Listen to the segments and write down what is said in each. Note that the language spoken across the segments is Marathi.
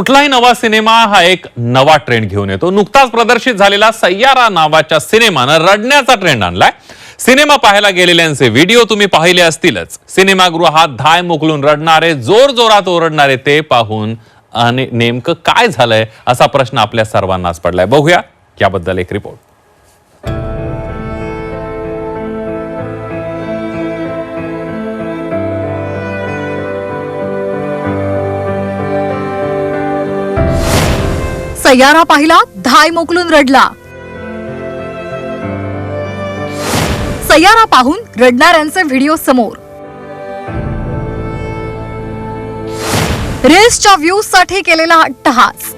कुठलाही नवा सिनेमा हा एक नवा ट्रेंड घेऊन येतो. नुकताच प्रदर्शित झालेला सय्यारा नावाच्या सिनेमानं रडण्याचा ट्रेंड आणलाय. सिनेमा पाहायला गेलेल्यांचे व्हिडिओ तुम्ही पाहिले असतीलच. सिनेमागृहात धाय मोकलून रडणारे जोर जोरात ओरडणारे ते पाहून आणि नेमकं काय झालंय असा प्रश्न आपल्या सर्वांनाच पडलाय. बघूया याबद्दल एक रिपोर्ट सय्यारा पाहिला धाय मोकलून रडला. सय्यारा पाहून रडणाऱ्यांचे व्हिडिओ समोर. रील्सच्या व्ह्यूजसाठी केलेला अट्टहास.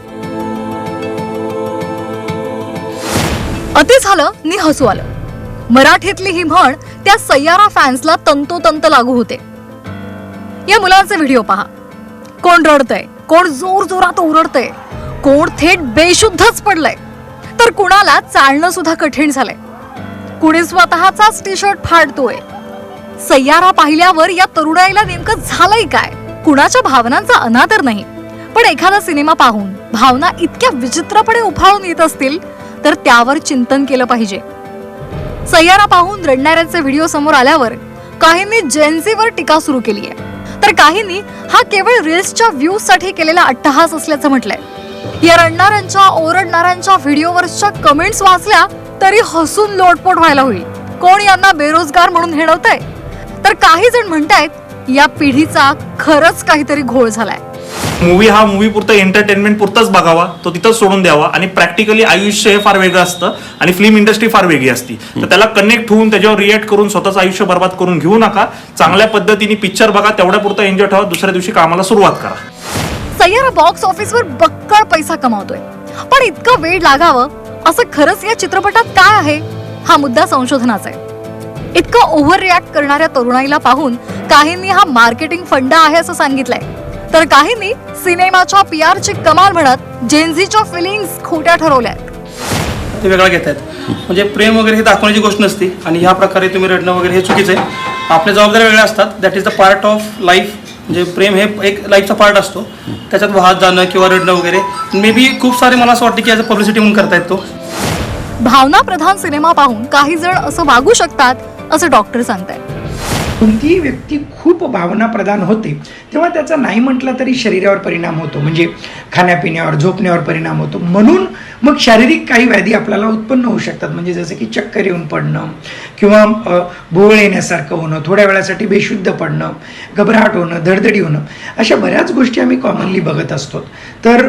अति झालं नि हसू आलं. मराठीतली ही म्हण त्या सय्यारा फॅन्सला तंतोतंत लागू होते. या मुलांचे व्हिडिओ पहा. कोण रडतंय? कोण जोर जोरात ओरडतंय? कोण थेट बेशुद्धच पडलंय. तर कुणाला चालणं सुद्धा कठीण झालंय. कुणी स्वतःचाच टी शर्ट फाडतोय. सय्यारा पाहिल्यावर या तरुणाईला नेमकं झालंय काय? कुणाच्या भावनांचा अनादर नाही. पण एखादा सिनेमा पाहून भावना इतक्या विचित्रपणे उफाळून येत असतील तर त्यावर चिंतन केलं पाहिजे. सय्यारा पाहून रडणाऱ्यांचे व्हिडिओ समोर आल्यावर काहींनी जेन्सीवर टीका सुरू केली आहे तर काहींनी हा केवळ रील्सच्या व्ह्यूजसाठी केलेला अट्टहास असल्याचं म्हटलंय. या रडणाऱ्यांच्या ओरडणाऱ्यांच्या व्हिडिओवरच्या कमेंट्स वाचल्या तरी हसून लोटपोट व्हायला होईल. कोण यांना बेरोजगार म्हणून हिणवतंय? तर काही जण म्हणतायत या पिढीचा खरंच काहीतरी घोळ झालाय. मूवी हा मूवी पुरता एंटरटेनमेंट पुरताच बघावा तो तिथंच सोडून द्यावा आणि प्रॅक्टिकली आयुष्य हे फार वेगळं असतं आणि फिल्म इंडस्ट्री फार वेगळी असती. तर त्याला कनेक्ट होऊन त्याच्यावर रिएक्ट करून स्वतःचं आयुष्य बर्बाद करून घेऊ नका. चांगल्या पद्धतीने पिक्चर बघा तेवढ्या पुरता एन्जॉय ठेवा. दुसऱ्या दिवशी कामाला सुरुवात करा. सय्यारा बॉक्स ऑफिसवर बक्कळ पैसा कमावतोय. पण इतकं वेळ लागावं असं खरंच या चित्रपटात काय आहे? हा मुद्दा संशोधनाचा आहे. इतकं ओव्हर रिॲक्ट करणाऱ्या तरुणाईला पाहून काहींनी हा मार्केटिंग फंडा आहे असं सांगितलंय. तर काहींनी सिनेमाच्या पी ची कमाल म्हणत जेन्झीच्या फिलिंग खोट्या ठरवल्या ते वेगळा घेत आहेत म्हणजे प्रेम वगैरे हे दाखवण्याची गोष्ट नसते आणि ह्या प्रकारे तुम्ही रडणं वगैरे हे चुकीचं आहे. आपल्या जबाबदाऱ्या वेगळ्या असतात. That is the part of life म्हणजे प्रेम हे एक लाईफचा पार्ट असतो. त्याच्यात वाहत जाणं किंवा रडणं वगैरे. मे बी खूप सारे मला असं वाटतं की ॲज अ पब्लिसिटी म्हणून करता येतो भावना प्रधान सिनेमा पाहून काही जण असं वागू शकतात असं डॉक्टर सांगतायत. कोणतीही व्यक्ती खूप भावना प्रदान होते तेव्हा त्याचा नाही म्हटलं तरी शरीरावर परिणाम होतो. म्हणजे खाण्यापिण्यावर झोपण्यावर परिणाम होतो. म्हणून मग शारीरिक काही व्याधी आपल्याला उत्पन्न होऊ शकतात. म्हणजे जसं की चक्कर येऊन पडणं किंवा भोवळ येण्यासारखं होणं थोड्या वेळासाठी बेशुद्ध पडणं घबराट होणं धडधडी होणं अशा बऱ्याच गोष्टी आम्ही कॉमनली बघत असतो. तर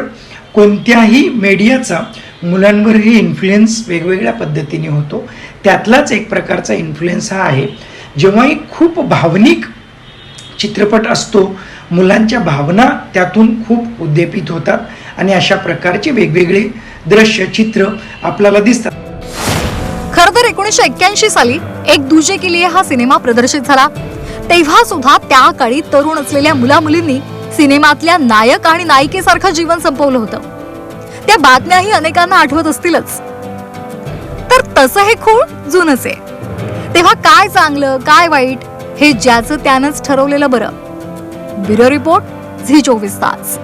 कोणत्याही मीडियाचा मुलांवरही इन्फ्लुएन्स वेगवेगळ्या पद्धतीने होतो. त्यातलाच एक प्रकारचा इन्फ्लुएन्स हा आहे. जेव्हाही खूप भावनिक चित्रपट असतो मुलांच्या भावना त्यातून खूप उद्दीपित होतात आणि अशा प्रकारचे वेगवेगळे दृश्य चित्र आपल्याला दिसतात. खर तर एकोणीसशे एक्क्याऐंशी साली एक दुजे के लिए हा सिनेमा प्रदर्शित झाला. तेव्हा सुद्धा त्या काळी तरुण असलेल्या मुला मुलींनी सिनेमातल्या नायक आणि नायिकेसारखं जीवन संपवलं होतं. त्या बातम्याही अनेकांना आठवत असतीलच. तर तसं हे खूळ जुनच आहे. तेव्हा काय चांगलं काय वाईट हे ज्याचं त्यानंच ठरवलेलं बरं. ब्युरो रिपोर्ट झी चोवीस तास.